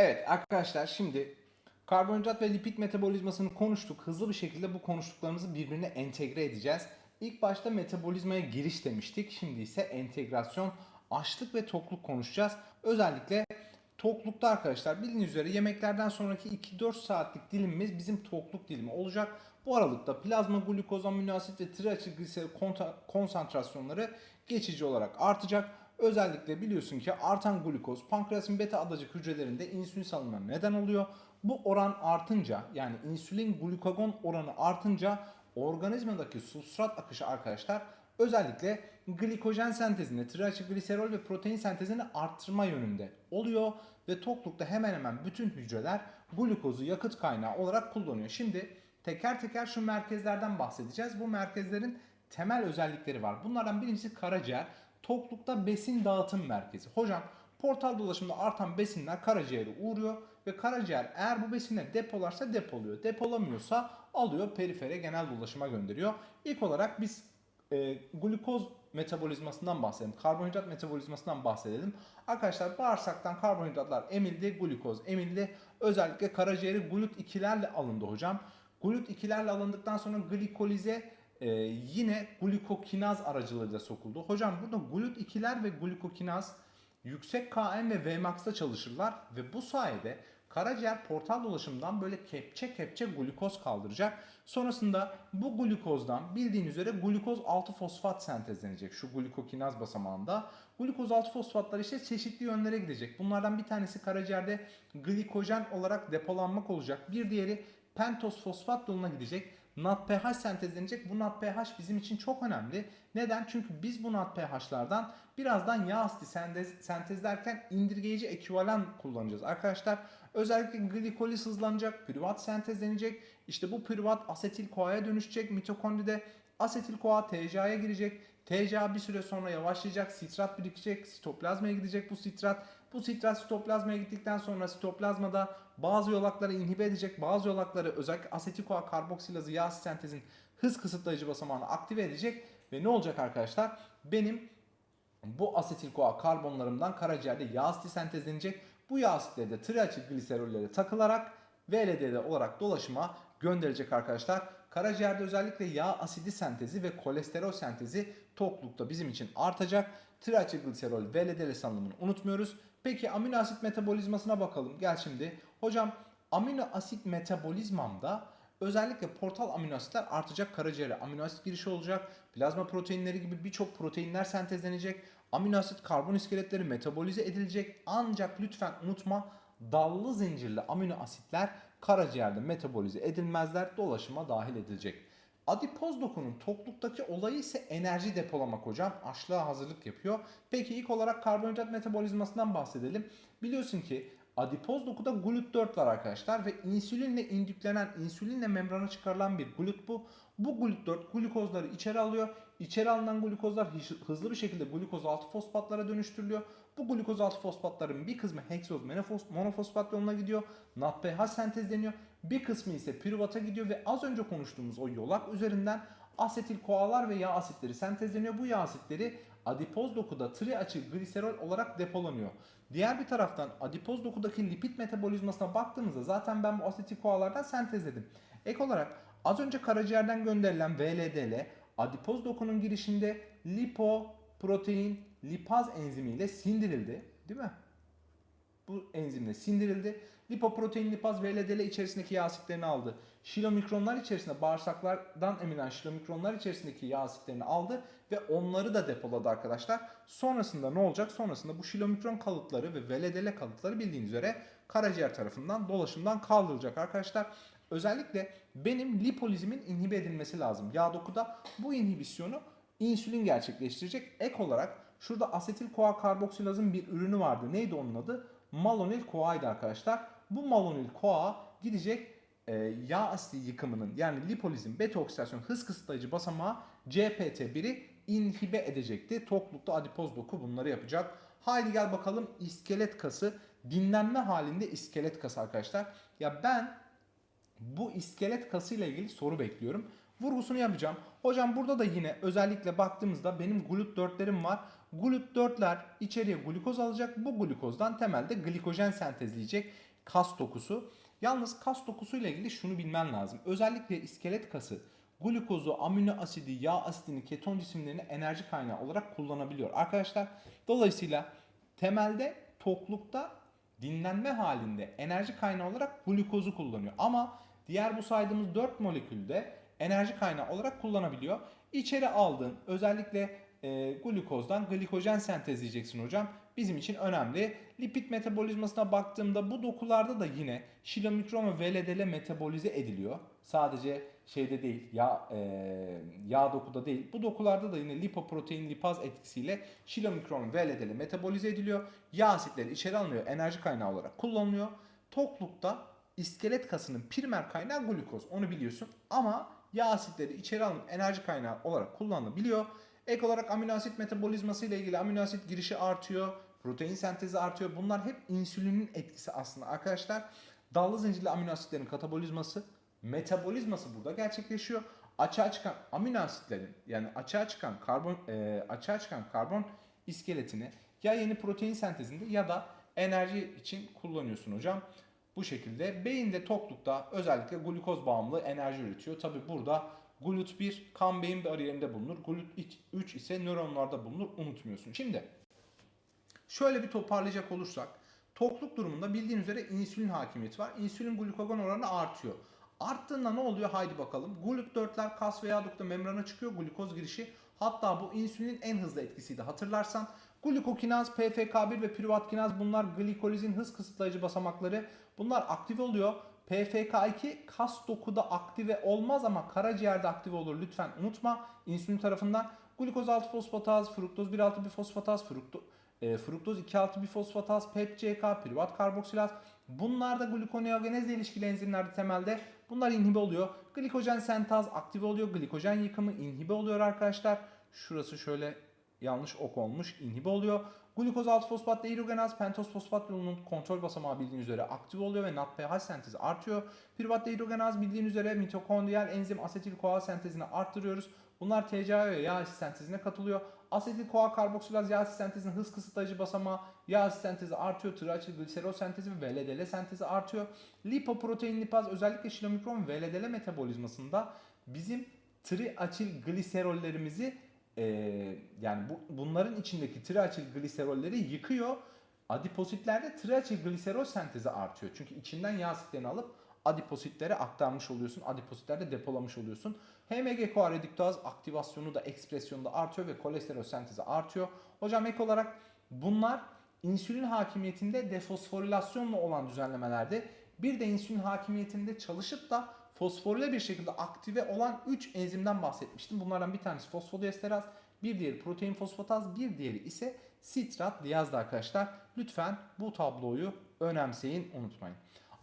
Evet arkadaşlar şimdi karbonhidrat ve lipid metabolizmasını konuştuk. Hızlı bir şekilde bu konuştuklarımızı birbirine entegre edeceğiz. İlk başta metabolizmaya giriş demiştik. Şimdi ise entegrasyon, açlık ve tokluk konuşacağız. Özellikle toklukta arkadaşlar bildiğiniz üzere yemeklerden sonraki 2-4 saatlik dilimimiz bizim tokluk dilimi olacak. Bu aralıkta plazma glukoz, amino asit ve konta- konsantrasyonları geçici olarak artacak. Özellikle biliyorsun ki artan glukoz pankreasın beta adacık hücrelerinde insülin salınımına neden oluyor. Bu oran artınca yani insülin glukagon oranı artınca organizmadaki substrat akışı arkadaşlar özellikle glikojen sentezini, triasilgliserol ve protein sentezini arttırma yönünde oluyor ve toklukta hemen hemen bütün hücreler glukozu yakıt kaynağı olarak kullanıyor. Şimdi teker teker şu merkezlerden bahsedeceğiz. Bu merkezlerin temel özellikleri var. Bunlardan birincisi karaciğer. Toklukta besin dağıtım merkezi. Hocam portal dolaşımında artan besinler karaciğere uğruyor ve karaciğer eğer bu besinleri depolarsa depoluyor. Depolamıyorsa alıyor perifere genel dolaşıma gönderiyor. İlk olarak biz e, glukoz metabolizmasından bahsedelim. Karbonhidrat metabolizmasından bahsedelim. Arkadaşlar bağırsaktan karbonhidratlar emildi, glukoz emildi. Özellikle karaciğeri glut-2'lerle alındı hocam. Glut-2'lerle alındıktan sonra glikolize e, yine glukokinaz aracılığıyla sokuldu. Hocam burada glut-2'ler ve glukokinaz yüksek Km ve Vmax'ta çalışırlar ve bu sayede karaciğer portal dolaşımından böyle kepçe kepçe glukoz kaldıracak. Sonrasında bu glukozdan bildiğin üzere glukoz 6 fosfat sentezlenecek şu glukokinaz basamağında. Glukoz 6 fosfatlar işte çeşitli yönlere gidecek. Bunlardan bir tanesi karaciğerde glikojen olarak depolanmak olacak. Bir diğeri pentoz fosfat yoluna gidecek. NADPH sentezlenecek. Bu NADPH bizim için çok önemli. Neden? Çünkü biz bu NADPH'lardan birazdan yağ asidi sentez, sentezlerken indirgeyici ekvivalent kullanacağız. Arkadaşlar özellikle glikoliz hızlanacak, pürüvat sentezlenecek. İşte bu pürüvat asetil koaya dönüşecek mitokondride. Asetil koa TCA'ya girecek. TCA bir süre sonra yavaşlayacak, sitrat birikecek, sitoplazmaya gidecek bu sitrat. Bu sitrat sitoplazmaya gittikten sonra sitoplazmada bazı yolakları inhibe edecek, bazı yolakları özellikle asetil koa karboksilazı yağ sentezin hız kısıtlayıcı basamağını aktive edecek ve ne olacak arkadaşlar? Benim bu asetil koa karbonlarımdan karaciğerde yağ asidi sentezlenecek. Bu yağ asitleri de triasilgliserollere takılarak VLDL olarak dolaşıma gönderilecek arkadaşlar. Karaciğerde özellikle yağ asidi sentezi ve kolesterol sentezi toklukta bizim için artacak. Triasilgliserol VLDL salınımını unutmuyoruz. Peki amino asit metabolizmasına bakalım. Gel şimdi. Hocam amino asit metabolizmamda özellikle portal amino asitler artacak. Karaciğere amino asit girişi olacak. Plazma proteinleri gibi birçok proteinler sentezlenecek. Amino asit karbon iskeletleri metabolize edilecek. Ancak lütfen unutma dallı zincirli amino asitler karaciğerde metabolize edilmezler. Dolaşıma dahil edilecek. Adipoz dokunun tokluktaki olayı ise enerji depolamak hocam. Açlığa hazırlık yapıyor. Peki ilk olarak karbonhidrat metabolizmasından bahsedelim. Biliyorsun ki adipoz dokuda GLUT4 var arkadaşlar ve insülinle indüklenen, insülinle membrana çıkarılan bir glut bu. Bu GLUT4 glukozları içeri alıyor. İçeri alınan glukozlar hız- hızlı bir şekilde glukoz 6 fosfatlara dönüştürülüyor. Bu glukoz 6 fosfatların bir kısmı heksoz monofos- monofosfat yoluna gidiyor. NADPH sentezleniyor. Bir kısmı ise pürüvata gidiyor ve az önce konuştuğumuz o yolak üzerinden asetil koalar ve yağ asitleri sentezleniyor. Bu yağ asitleri adipoz dokuda triasilgliserol olarak depolanıyor. Diğer bir taraftan adipoz dokudaki lipid metabolizmasına baktığımızda zaten ben bu asetil koalardan sentezledim. Ek olarak az önce karaciğerden gönderilen VLDL adipoz dokunun girişinde lipoprotein lipaz enzimiyle sindirildi. Değil mi? bu enzimle sindirildi. Lipoprotein lipaz VLDL içerisindeki yağ asitlerini aldı. Şilomikronlar içerisinde bağırsaklardan emilen şilomikronlar içerisindeki yağ asitlerini aldı ve onları da depoladı arkadaşlar. Sonrasında ne olacak? Sonrasında bu şilomikron kalıtları ve VLDL kalıtları bildiğiniz üzere karaciğer tarafından dolaşımdan kaldırılacak arkadaşlar. Özellikle benim lipolizimin inhibe edilmesi lazım. Yağ dokuda bu inhibisyonu insülin gerçekleştirecek. Ek olarak şurada asetil koa karboksilazın bir ürünü vardı. Neydi onun adı? Malonyl CoA'ydı arkadaşlar. Bu malonyl CoA gidecek e, yağ asidi yıkımının yani lipolizin beta oksidasyon hız kısıtlayıcı basamağı CPT1'i inhibe edecekti. Toklukta adipoz doku bunları yapacak. Haydi gel bakalım iskelet kası dinlenme halinde iskelet kası arkadaşlar. Ya ben bu iskelet kası ile ilgili soru bekliyorum. Vurgusunu yapacağım. Hocam burada da yine özellikle baktığımızda benim GLUT4'lerim var. GLUT4'ler içeriye glukoz alacak. Bu glukozdan temelde glikojen sentezleyecek. kas dokusu. Yalnız kas dokusuyla ilgili şunu bilmen lazım. Özellikle iskelet kası glukozu, amino asidi, yağ asitini, keton cisimlerini enerji kaynağı olarak kullanabiliyor. Arkadaşlar dolayısıyla temelde toklukta dinlenme halinde enerji kaynağı olarak glukozu kullanıyor. Ama diğer bu saydığımız 4 molekülde enerji kaynağı olarak kullanabiliyor. İçeri aldığın özellikle e, glukozdan glikojen sentezleyeceksin hocam. Bizim için önemli. Lipid metabolizmasına baktığımda bu dokularda da yine şilomikron ve VLDL metabolize ediliyor. Sadece şeyde değil, yağ, e, yağ dokuda değil. Bu dokularda da yine lipoprotein lipaz etkisiyle şilomikron ve VLDL metabolize ediliyor. Yağ asitleri içeri alınıyor, enerji kaynağı olarak kullanılıyor. Toklukta iskelet kasının primer kaynağı glukoz. Onu biliyorsun. Ama yağ asitleri içeri alınıp enerji kaynağı olarak kullanılabiliyor. Ek olarak amino asit metabolizması ile ilgili amino asit girişi artıyor. Protein sentezi artıyor. Bunlar hep insülinin etkisi aslında arkadaşlar. Dallı zincirli amino asitlerin katabolizması, metabolizması burada gerçekleşiyor. Açığa çıkan amino asitlerin yani açığa çıkan karbon e, açığa çıkan karbon iskeletini ya yeni protein sentezinde ya da enerji için kullanıyorsun hocam. Bu şekilde beyinde toklukta özellikle glukoz bağımlı enerji üretiyor. Tabi burada GLUT1 kan beyin bariyerinde bulunur. GLUT3 ise nöronlarda bulunur. Unutmuyorsun. Şimdi şöyle bir toparlayacak olursak tokluk durumunda bildiğin üzere insülin hakimiyeti var. İnsülin glukagon oranı artıyor. Arttığında ne oluyor? Haydi bakalım. GLUT4'ler kas veya dukta membrana çıkıyor. Glukoz girişi. Hatta bu insülinin en hızlı etkisiydi hatırlarsan. Glukokinaz, PFK1 ve piruvatkinaz bunlar glikolizin hız kısıtlayıcı basamakları. Bunlar aktive oluyor. PFK2 kas dokuda aktive olmaz ama karaciğerde aktive olur. Lütfen unutma. İnsülin tarafından glukoz 6 fosfataz, fruktoz 1,6 bifosfataz, fruktoz e, fruktoz 2,6 bifosfataz, PEPCK, privat karboksilaz. Bunlar da glukoneogenezle ilişkili enzimlerde temelde. Bunlar inhibe oluyor. Glikojen sentaz aktive oluyor. Glikojen yıkımı inhibe oluyor arkadaşlar. Şurası şöyle yanlış ok olmuş. inhibe oluyor. Glukoz 6 fosfat dehidrogenaz pentoz fosfat yolunun kontrol basamağı bildiğin üzere aktif oluyor ve NADPH sentezi artıyor. Piruvat dehidrogenaz bildiğin üzere mitokondriyal enzim asetil CoA sentezini arttırıyoruz. Bunlar TCA ve yağ sentezine katılıyor. Asetil CoA karboksilaz yağ sentezinin hız kısıtlayıcı basamağı yağ sentezi artıyor. Triaçil gliserol sentezi ve VLDL sentezi artıyor. Lipoprotein lipaz özellikle şilomikron ve VLDL metabolizmasında bizim triaçil gliserollerimizi e, yani bu, bunların içindeki triaçil gliserolleri yıkıyor. Adipositlerde triaçil gliserol sentezi artıyor. Çünkü içinden yağ asitlerini alıp adipositlere aktarmış oluyorsun. Adipositlerde depolamış oluyorsun. HMG-CoA reduktaz aktivasyonu da ekspresyonu da artıyor ve kolesterol sentezi artıyor. Hocam ek olarak bunlar insülin hakimiyetinde defosforilasyonla olan düzenlemelerde bir de insülin hakimiyetinde çalışıp da fosforile bir şekilde aktive olan 3 enzimden bahsetmiştim. Bunlardan bir tanesi fosfodiesteraz, bir diğeri protein fosfataz, bir diğeri ise sitrat diyazdı arkadaşlar. Lütfen bu tabloyu önemseyin, unutmayın.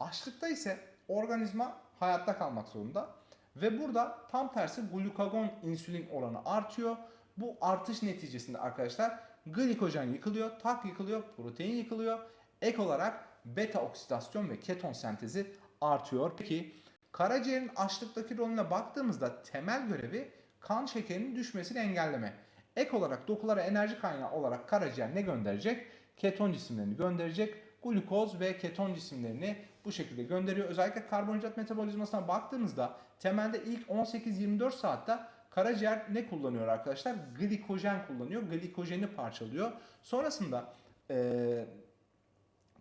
Açlıkta ise organizma hayatta kalmak zorunda ve burada tam tersi glukagon insülin oranı artıyor. Bu artış neticesinde arkadaşlar glikojen yıkılıyor, tak yıkılıyor, protein yıkılıyor. Ek olarak beta oksidasyon ve keton sentezi artıyor. Peki Karaciğerin açlıktaki rolüne baktığımızda temel görevi kan şekerinin düşmesini engelleme. Ek olarak dokulara enerji kaynağı olarak karaciğer ne gönderecek? Keton cisimlerini gönderecek. Glukoz ve keton cisimlerini bu şekilde gönderiyor. Özellikle karbonhidrat metabolizmasına baktığımızda temelde ilk 18-24 saatte karaciğer ne kullanıyor arkadaşlar? Glikojen kullanıyor. Glikojeni parçalıyor. Sonrasında ee,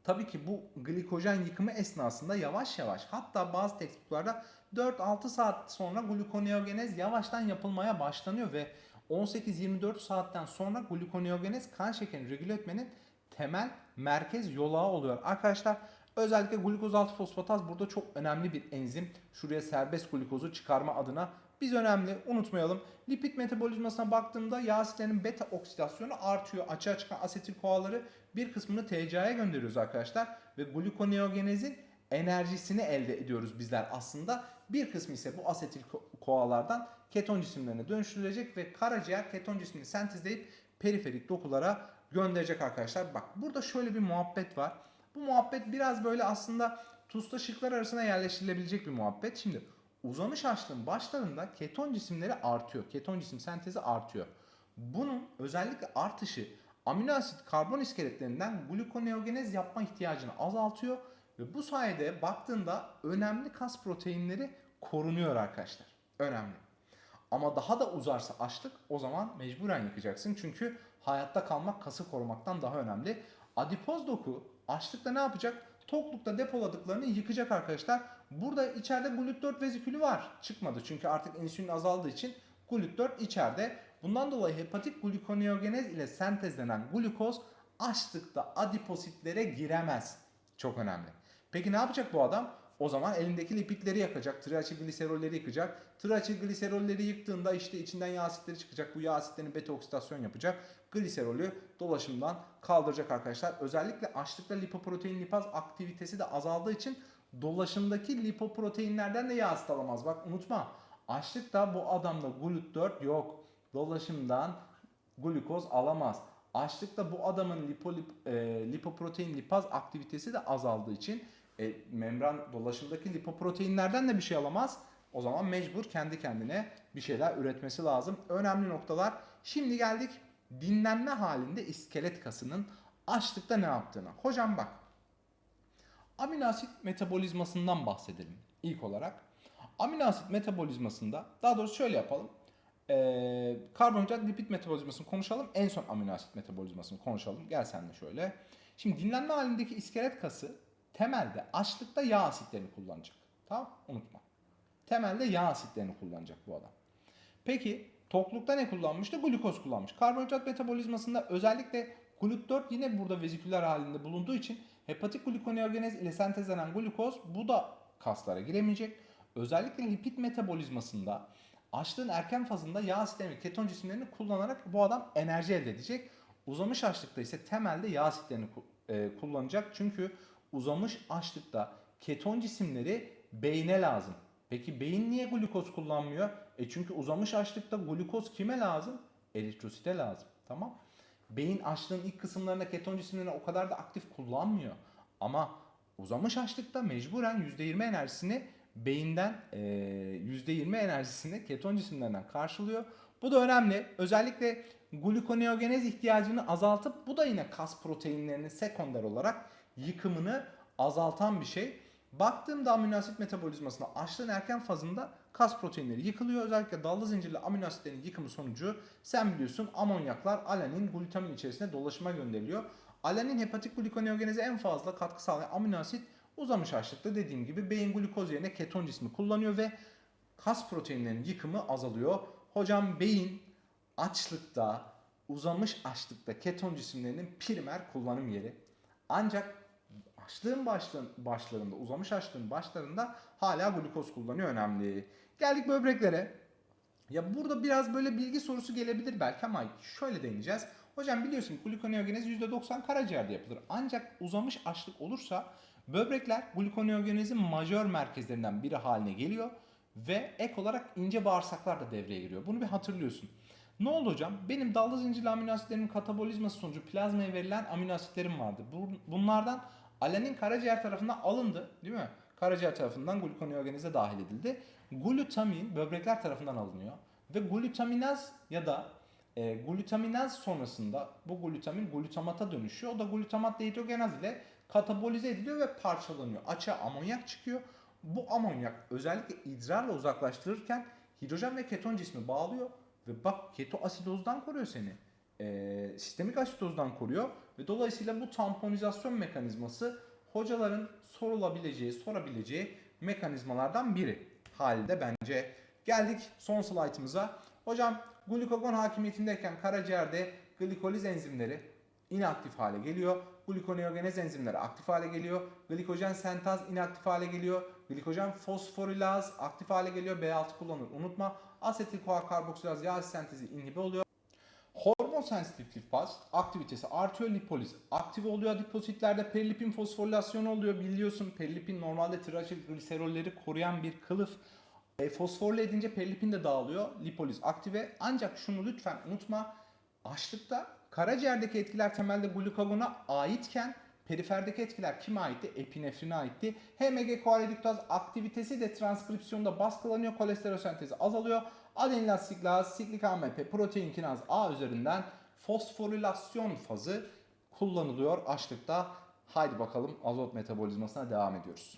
Tabii ki bu glikojen yıkımı esnasında yavaş yavaş hatta bazı textbooklarda 4-6 saat sonra glukoneogenez yavaştan yapılmaya başlanıyor ve 18-24 saatten sonra glukoneogenez kan şekerini regüle etmenin temel merkez yolağı oluyor. Arkadaşlar özellikle glukoz 6 fosfataz burada çok önemli bir enzim. Şuraya serbest glukozu çıkarma adına biz önemli unutmayalım. Lipid metabolizmasına baktığımda yağ asitlerinin beta oksidasyonu artıyor. Açığa çıkan asetil koaları bir kısmını TCA'ya gönderiyoruz arkadaşlar. Ve glukoneogenezin enerjisini elde ediyoruz bizler aslında. Bir kısmı ise bu asetil koalardan keton cisimlerine dönüştürülecek ve karaciğer keton cismini sentezleyip periferik dokulara gönderecek arkadaşlar. Bak burada şöyle bir muhabbet var. Bu muhabbet biraz böyle aslında tuzla şıklar arasına yerleştirilebilecek bir muhabbet. Şimdi uzamış açlığın başlarında keton cisimleri artıyor. Keton cisim sentezi artıyor. Bunun özellikle artışı amino asit karbon iskeletlerinden glukoneogenez yapma ihtiyacını azaltıyor Ve bu sayede baktığında önemli kas proteinleri korunuyor arkadaşlar. Önemli. Ama daha da uzarsa açlık o zaman mecburen yıkacaksın. Çünkü hayatta kalmak kası korumaktan daha önemli. Adipoz doku açlıkta ne yapacak? Toklukta depoladıklarını yıkacak arkadaşlar. Burada içeride GLUT4 vezikülü var. Çıkmadı çünkü artık insülin azaldığı için GLUT4 içeride. Bundan dolayı hepatik glikoneogenez ile sentezlenen glukoz açlıkta adipositlere giremez. Çok önemli. Peki ne yapacak bu adam? O zaman elindeki lipidleri yakacak, triaçilgliserolleri yıkacak. Triaçilgliserolleri yıktığında işte içinden yağ asitleri çıkacak. Bu yağ asitlerini beta oksidasyon yapacak. Gliserolü dolaşımdan kaldıracak arkadaşlar. Özellikle açlıkta lipoprotein lipaz aktivitesi de azaldığı için dolaşımdaki lipoproteinlerden de yağ asit alamaz. Bak unutma. Açlıkta bu adamda GLUT4 yok. Dolaşımdan glukoz alamaz. Açlıkta bu adamın lipolip, e, lipoprotein lipaz aktivitesi de azaldığı için e, membran dolaşımdaki lipoproteinlerden de bir şey alamaz. O zaman mecbur kendi kendine bir şeyler üretmesi lazım. Önemli noktalar. Şimdi geldik dinlenme halinde iskelet kasının açlıkta ne yaptığına. Hocam bak. Amino asit metabolizmasından bahsedelim ilk olarak. Amino asit metabolizmasında daha doğrusu şöyle yapalım. Ee, karbonhidrat lipid metabolizmasını konuşalım. En son amino asit metabolizmasını konuşalım. Gel sen de şöyle. Şimdi dinlenme halindeki iskelet kası temelde açlıkta yağ asitlerini kullanacak. Tamam Unutma. Temelde yağ asitlerini kullanacak bu adam. Peki toklukta ne kullanmıştı? Glukoz kullanmış. Karbonhidrat metabolizmasında özellikle GLUT4 yine burada veziküler halinde bulunduğu için hepatik glikoneogenez ile sentezlenen glukoz bu da kaslara giremeyecek. Özellikle lipid metabolizmasında açlığın erken fazında yağ asitlerini, keton cisimlerini kullanarak bu adam enerji elde edecek. Uzamış açlıkta ise temelde yağ asitlerini e, kullanacak. Çünkü uzamış açlıkta keton cisimleri beyne lazım. Peki beyin niye glukoz kullanmıyor? E çünkü uzamış açlıkta glukoz kime lazım? Eritrosite lazım. Tamam? Beyin açlığın ilk kısımlarında keton cisimlerini o kadar da aktif kullanmıyor. Ama uzamış açlıkta mecburen %20 enerjisini beyinden e, %20 enerjisini keton cisimlerinden karşılıyor. Bu da önemli. Özellikle glukoneogenez ihtiyacını azaltıp bu da yine kas proteinlerinin sekonder olarak yıkımını azaltan bir şey. Baktığımda amino asit metabolizmasına açlığın erken fazında kas proteinleri yıkılıyor. Özellikle dallı zincirli amino asitlerin yıkımı sonucu sen biliyorsun amonyaklar alanin, glutamin içerisinde dolaşıma gönderiliyor. Alanin hepatik glikoneogeneze en fazla katkı sağlayan amino asit uzamış açlıkta dediğim gibi beyin glukoz yerine keton cismi kullanıyor ve kas proteinlerinin yıkımı azalıyor. Hocam beyin açlıkta, uzamış açlıkta keton cisimlerinin primer kullanım yeri. Ancak açlığın başlarında, uzamış açlığın başlarında hala glukoz kullanıyor önemli. Geldik böbreklere. Ya burada biraz böyle bilgi sorusu gelebilir belki ama şöyle deneyeceğiz. Hocam biliyorsun glikoneogenez %90 karaciğerde yapılır. Ancak uzamış açlık olursa böbrekler glikoneogenezin majör merkezlerinden biri haline geliyor ve ek olarak ince bağırsaklar da devreye giriyor. Bunu bir hatırlıyorsun. Ne oldu hocam? Benim dallı zincirli amino asitlerimin katabolizması sonucu plazmaya verilen amino asitlerim vardı. Bu- Bunlardan alanin karaciğer tarafından alındı değil mi? Karaciğer tarafından glikoneogeneze dahil edildi. Glutamin böbrekler tarafından alınıyor. Ve glutaminaz ya da e, glutaminaz sonrasında bu glutamin glutamata dönüşüyor. O da glutamat dehidrogenaz ile katabolize ediliyor ve parçalanıyor. Açığa amonyak çıkıyor. Bu amonyak özellikle idrarla uzaklaştırırken hidrojen ve keton cismi bağlıyor ve bak keto asidozdan koruyor seni. Ee, sistemik asidozdan koruyor ve dolayısıyla bu tamponizasyon mekanizması hocaların sorulabileceği, sorabileceği mekanizmalardan biri halde bence. Geldik son slaytımıza. Hocam glukagon hakimiyetindeyken karaciğerde glikoliz enzimleri inaktif hale geliyor. Glukoneogenez enzimleri aktif hale geliyor. Glikojen sentaz inaktif hale geliyor. Glikojen fosforilaz aktif hale geliyor. B6 kullanır unutma. Asetil koa karboksilaz yağ sentezi inhibe oluyor. Hormon sensitif lipaz aktivitesi artıyor lipoliz aktive oluyor adipositlerde perilipin fosforilasyonu oluyor biliyorsun perilipin normalde triaçilgliserolleri koruyan bir kılıf e, fosforle edince perilipin de dağılıyor lipoliz aktive ancak şunu lütfen unutma açlıkta karaciğerdeki etkiler temelde glukagona aitken periferdeki etkiler kime aitti? Epinefrine aitti. HMG koaleduktaz aktivitesi de transkripsiyonda baskılanıyor. Kolesterol sentezi azalıyor. Adenilaz siklaz, siklik AMP, protein kinaz A üzerinden fosforilasyon fazı kullanılıyor açlıkta. Haydi bakalım azot metabolizmasına devam ediyoruz.